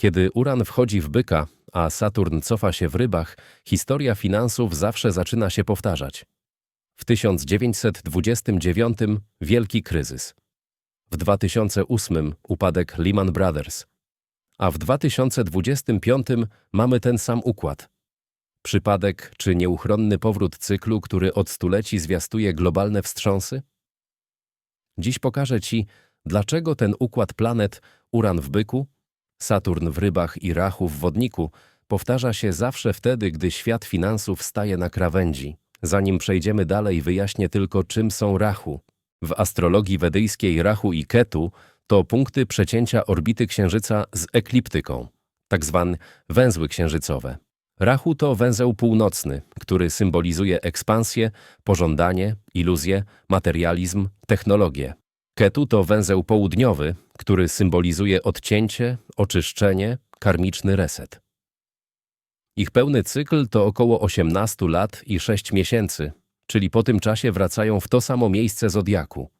Kiedy Uran wchodzi w byka, a Saturn cofa się w rybach, historia finansów zawsze zaczyna się powtarzać. W 1929 wielki kryzys. W 2008 upadek Lehman Brothers. A w 2025 mamy ten sam układ. Przypadek czy nieuchronny powrót cyklu, który od stuleci zwiastuje globalne wstrząsy? Dziś pokażę Ci, dlaczego ten układ planet Uran w byku, Saturn w rybach i Rachu w wodniku powtarza się zawsze wtedy, gdy świat finansów staje na krawędzi. Zanim przejdziemy dalej, wyjaśnię tylko, czym są Rachu. W astrologii wedyjskiej Rachu i Ketu to punkty przecięcia orbity Księżyca z ekliptyką, tak zwane węzły księżycowe. Rachu to węzeł północny, który symbolizuje ekspansję, pożądanie, iluzję, materializm, technologię. Ketu to węzeł południowy, który symbolizuje odcięcie, oczyszczenie, karmiczny reset. Ich pełny cykl to około 18 lat i 6 miesięcy, czyli po tym czasie wracają w to samo miejsce zodiaku.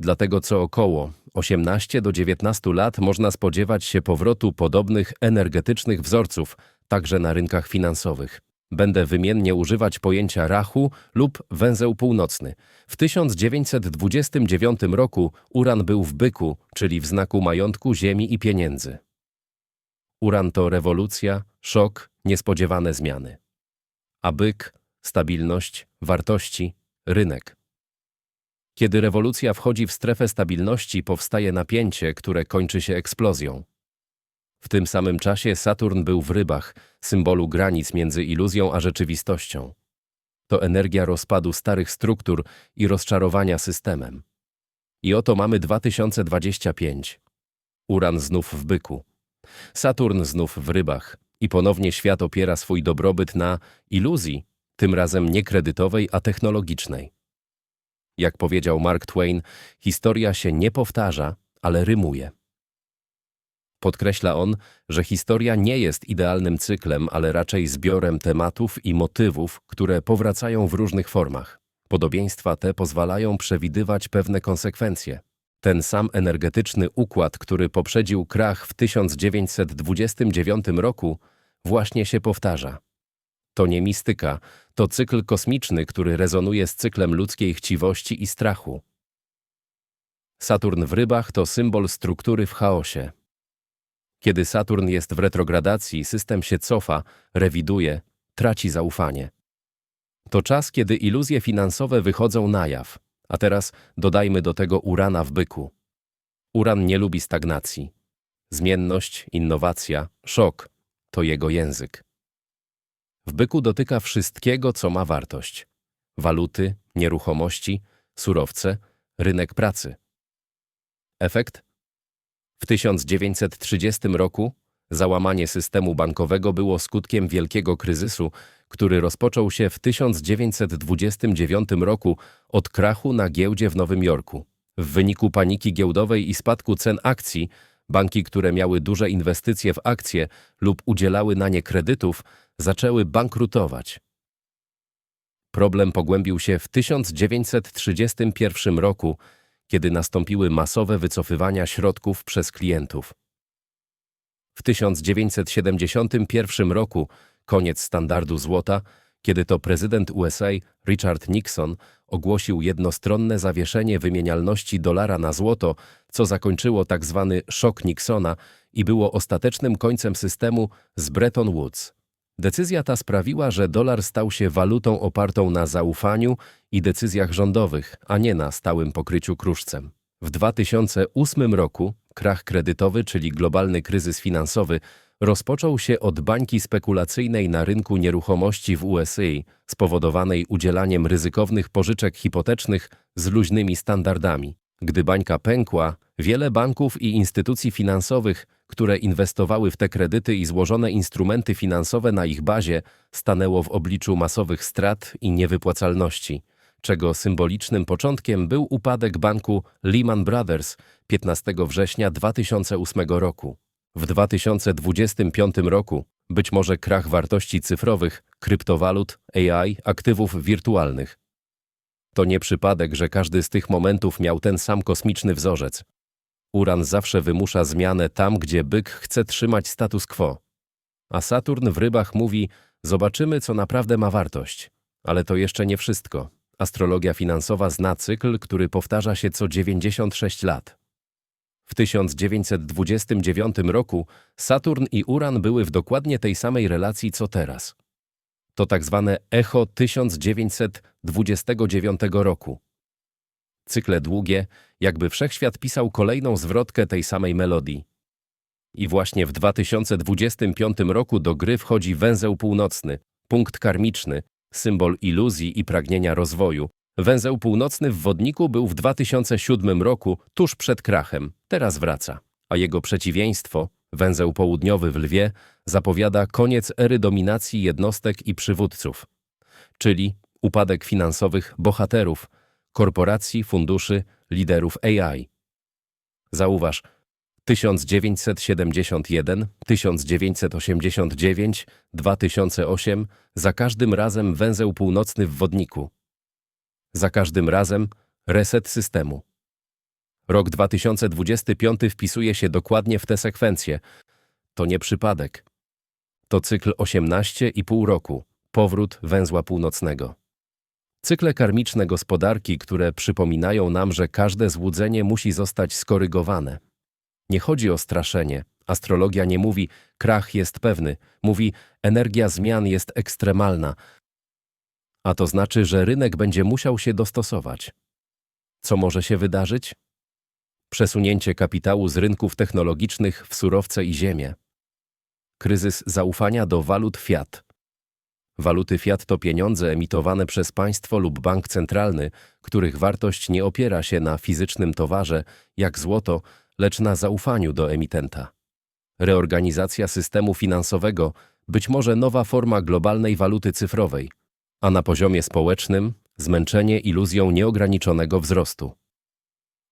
Dlatego co około 18 do 19 lat można spodziewać się powrotu podobnych energetycznych wzorców, także na rynkach finansowych. Będę wymiennie używać pojęcia rachu lub węzeł północny. W 1929 roku Uran był w byku, czyli w znaku majątku, ziemi i pieniędzy. Uran to rewolucja, szok, niespodziewane zmiany. A byk stabilność, wartości, rynek. Kiedy rewolucja wchodzi w strefę stabilności, powstaje napięcie, które kończy się eksplozją. W tym samym czasie Saturn był w rybach, symbolu granic między iluzją a rzeczywistością. To energia rozpadu starych struktur i rozczarowania systemem. I oto mamy 2025. Uran znów w byku. Saturn znów w rybach. I ponownie świat opiera swój dobrobyt na iluzji, tym razem nie kredytowej, a technologicznej. Jak powiedział Mark Twain, historia się nie powtarza, ale rymuje. Podkreśla on, że historia nie jest idealnym cyklem, ale raczej zbiorem tematów i motywów, które powracają w różnych formach. Podobieństwa te pozwalają przewidywać pewne konsekwencje. Ten sam energetyczny układ, który poprzedził krach w 1929 roku, właśnie się powtarza. To nie mistyka, to cykl kosmiczny, który rezonuje z cyklem ludzkiej chciwości i strachu. Saturn w rybach to symbol struktury w chaosie. Kiedy Saturn jest w retrogradacji, system się cofa, rewiduje, traci zaufanie. To czas, kiedy iluzje finansowe wychodzą na jaw, a teraz dodajmy do tego Urana w byku. Uran nie lubi stagnacji. Zmienność, innowacja, szok to jego język. W byku dotyka wszystkiego, co ma wartość. Waluty, nieruchomości, surowce, rynek pracy. Efekt? W 1930 roku załamanie systemu bankowego było skutkiem wielkiego kryzysu, który rozpoczął się w 1929 roku od krachu na giełdzie w Nowym Jorku. W wyniku paniki giełdowej i spadku cen akcji, banki, które miały duże inwestycje w akcje lub udzielały na nie kredytów, zaczęły bankrutować. Problem pogłębił się w 1931 roku, kiedy nastąpiły masowe wycofywania środków przez klientów. W 1971 roku koniec standardu złota, kiedy to prezydent USA Richard Nixon ogłosił jednostronne zawieszenie wymienialności dolara na złoto, co zakończyło tzw. Tak szok Nixona i było ostatecznym końcem systemu z Bretton Woods. Decyzja ta sprawiła, że dolar stał się walutą opartą na zaufaniu i decyzjach rządowych, a nie na stałym pokryciu kruszcem. W 2008 roku krach kredytowy, czyli globalny kryzys finansowy, rozpoczął się od bańki spekulacyjnej na rynku nieruchomości w USA, spowodowanej udzielaniem ryzykownych pożyczek hipotecznych z luźnymi standardami. Gdy bańka pękła, wiele banków i instytucji finansowych, które inwestowały w te kredyty i złożone instrumenty finansowe na ich bazie, stanęło w obliczu masowych strat i niewypłacalności, czego symbolicznym początkiem był upadek banku Lehman Brothers 15 września 2008 roku. W 2025 roku być może krach wartości cyfrowych, kryptowalut, AI, aktywów wirtualnych. To nie przypadek, że każdy z tych momentów miał ten sam kosmiczny wzorzec. Uran zawsze wymusza zmianę tam, gdzie byk chce trzymać status quo. A Saturn w rybach mówi: Zobaczymy, co naprawdę ma wartość. Ale to jeszcze nie wszystko. Astrologia finansowa zna cykl, który powtarza się co 96 lat. W 1929 roku Saturn i Uran były w dokładnie tej samej relacji co teraz. To tak zwane echo 1929 roku. Cykle długie, jakby wszechświat pisał kolejną zwrotkę tej samej melodii. I właśnie w 2025 roku do gry wchodzi węzeł północny, punkt karmiczny, symbol iluzji i pragnienia rozwoju. Węzeł północny w wodniku był w 2007 roku, tuż przed krachem, teraz wraca. A jego przeciwieństwo, węzeł południowy w lwie, zapowiada koniec ery dominacji jednostek i przywódców, czyli upadek finansowych bohaterów, korporacji, funduszy, liderów AI. Zauważ, 1971, 1989, 2008, za każdym razem węzeł północny w wodniku. Za każdym razem reset systemu. Rok 2025 wpisuje się dokładnie w tę sekwencję. To nie przypadek. To cykl 18,5 roku, powrót węzła północnego. Cykle karmiczne gospodarki, które przypominają nam, że każde złudzenie musi zostać skorygowane. Nie chodzi o straszenie. Astrologia nie mówi krach jest pewny, mówi energia zmian jest ekstremalna, a to znaczy, że rynek będzie musiał się dostosować. Co może się wydarzyć? Przesunięcie kapitału z rynków technologicznych w surowce i ziemię. Kryzys zaufania do walut fiat. Waluty fiat to pieniądze emitowane przez państwo lub bank centralny, których wartość nie opiera się na fizycznym towarze, jak złoto, lecz na zaufaniu do emitenta. Reorganizacja systemu finansowego, być może nowa forma globalnej waluty cyfrowej, a na poziomie społecznym zmęczenie iluzją nieograniczonego wzrostu.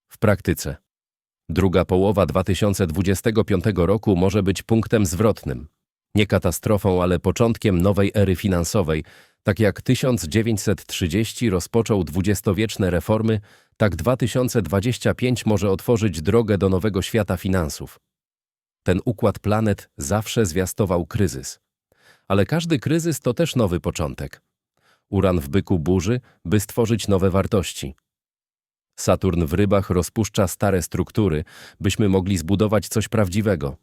W praktyce druga połowa 2025 roku może być punktem zwrotnym. Nie katastrofą, ale początkiem nowej ery finansowej. Tak jak 1930 rozpoczął dwudziestowieczne reformy, tak 2025 może otworzyć drogę do nowego świata finansów. Ten układ planet zawsze zwiastował kryzys. Ale każdy kryzys to też nowy początek. Uran w byku burzy, by stworzyć nowe wartości. Saturn w rybach rozpuszcza stare struktury, byśmy mogli zbudować coś prawdziwego.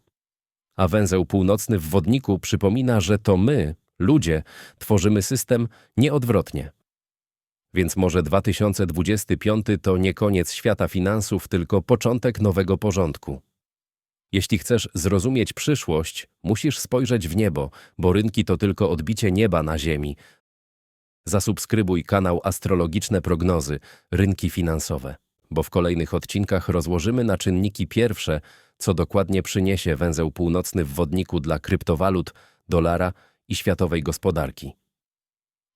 A węzeł północny w wodniku przypomina, że to my, ludzie, tworzymy system nieodwrotnie. Więc może 2025 to nie koniec świata finansów, tylko początek nowego porządku. Jeśli chcesz zrozumieć przyszłość, musisz spojrzeć w niebo, bo rynki to tylko odbicie nieba na ziemi. Zasubskrybuj kanał Astrologiczne Prognozy, Rynki Finansowe, bo w kolejnych odcinkach rozłożymy na czynniki pierwsze, co dokładnie przyniesie węzeł północny w wodniku dla kryptowalut, dolara i światowej gospodarki.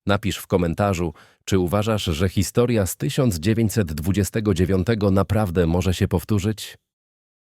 Napisz w komentarzu, czy uważasz, że historia z 1929 naprawdę może się powtórzyć?